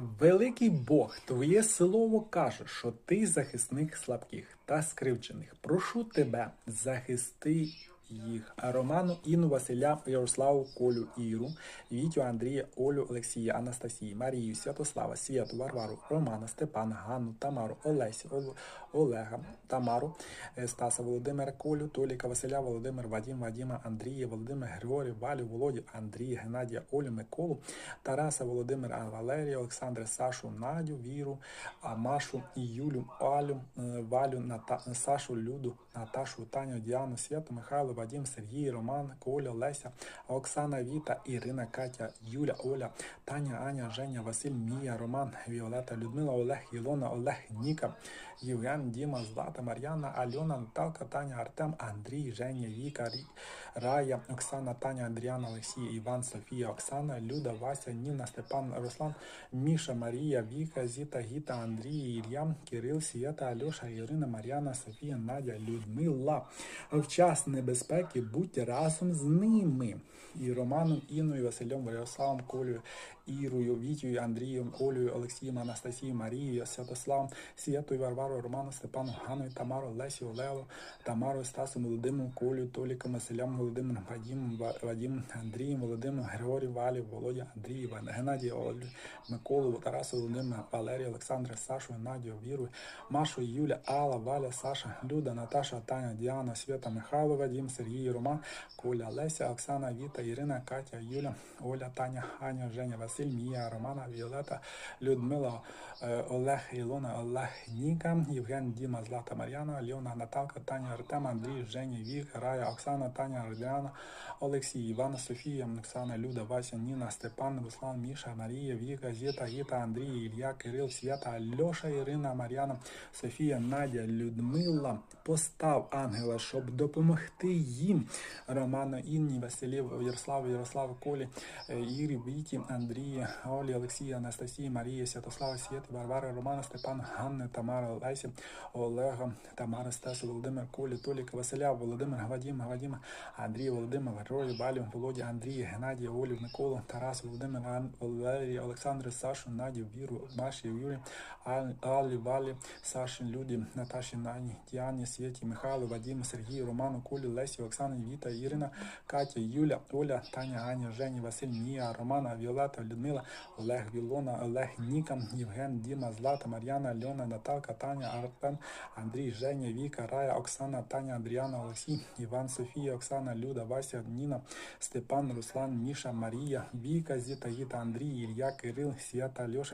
Великий Бог, твоє слово каже, що ти захисник слабких та скривчених. Прошу тебе, захисти їх. Роману Інну Василя, Ярославу, Колю, Іру, Вітю, Андрія, Олю, Олексія, Анастасії, Марію, Святослава, Святу, Варвару, Романа, Степана, Ганну, Тамару, Олесі, Ол- Олега, Тамару, е, Стаса, Володимира, Колю, Толіка, Василя, Володимир, Вадім, Вадіма, Андрія, Володимир, Григорій, Валю, Володю, Андрія, Геннадія, Олю, Миколу, Тараса, Володимира, Валерія, Олександра, Сашу, Надю, Віру, Машу Юлю, Алю, е, Валю, Ната, Сашу, Люду, Наташу, Таню, Діану, Святу, Михайло, Вадім, Сергій, Роман, Коля, Леся, Оксана, Віта, Ірина, Катя, Юля, Оля, Таня, Аня, Женя, Василь, Мія, Роман, Віолета, Людмила, Олег, Ілона, Олег, Ніка, Євген, Діма, Злата, Мар'яна, Альона, Наталка, Таня, Артем, Андрій, Женя, Віка, Рая, Оксана, Таня, Андріана, Олексій, Іван, Софія, Оксана, Люда, Вася, Ніна, Степан, Руслан, Міша, Марія, Віка, Зіта, Гіта, Андрій, Ілля, Кирил, Сієта, Альоша, Ірина, Мар'яна, Софія, Надя, Людмила. В час небезпеки будь разом з ними. І Романом, Інною, Василем, Ярославом, Колею, Ірою, Вітєю, Андрієм, Олею, Олексієм, Анастасією, Марією, Святославом, Сієтою, Варварою, Романом, Степаном, Ганою, Тамарою, Лесію, Олегом, Тамарою, Стасом, Володимиром, Колею, Толіком, Василем, Володимиром, Вадімом, Ва- Вадімом, Андрієм, Володимиром, Григорієм, Валію, Володя, Андрій, Геннадій, Олю, Миколу, Тарасу, Володимира, Валерія, Олександра, Сашою, Надію, Вірою, Машу, Юля, Алла, Валя, Саша, Люда, Наташа, Таня, Діана, Свята, Михайло, Вадім, Сергій, Роман, Коля, Леся, Оксана, Віта, Ірина, Катя, Юля, Оля, Таня, Аня, Женя, Василь, Мія, Романа, Віолета, Людмила, е, Олег, Ілона, Олег, Ніка, Євген, Діма, Злата, Мар'яна, Альона, Наталка, Таня, Артем, Андрій, Женя, Вік, Рая, Оксана, Таня, Родіана, Олексій, Івана, Софія, Оксана, Люда, Вася, Ніна, Степан, Руслан, Міша, Марія, Віка, Зіта, Гіта, Андрій, Ілля, Кирил, Свята, Альоша, Ірина, Мар'яна, Софія, Надя, Людмила. Постав ангела, щоб допомогти їм. Романа, Інні, Василів, Ярославу, Ярославу, Колі, Ірі, Віті, Андрії, Олі, Олексія, Анастасії, Марії, Святослава, Світи, Варвари, Романа, Степан, Ганни, Тамара, Лесі, Олега, Тамара, Стесу, Володимир, Колі, Толіка, Василя, Володимир, Вадима, Вадима, Андрій, Володимир, Герої, Балю, Володя, Андрій, Геннадій, Олю, Миколу, Тарас, Володимир, Валерія, Олександр, Сашу, Надю, Віру, Маші, Юрі, Ал- Алі, Валі, Саші, Люді, Наташі, Нані, Діані, Світі, Михайло, Вадиму, Сергію, Роману, Колі, Лесі, Оксані, Віта, Ірина, Катя, Юля, Оля, Таня, Аня, Жені, Василь, Мія, Романа, Віолета, Людмила, Олег, Вілона, Олег, Ніка, Євген, Діма, Злата, Мар'яна, Льона, Наталка, Таня, Артем, Андрій, Женя, Віка, Рая, Оксана, Таня, Андріана, Олексій, Іван, Софія, Оксана, Люда, Вася, Ніна, Степан, Руслан, Міша, Марія, Віка, Зіта, Гіта, Андрій, Ілля, Кирил, Свята, Льоша,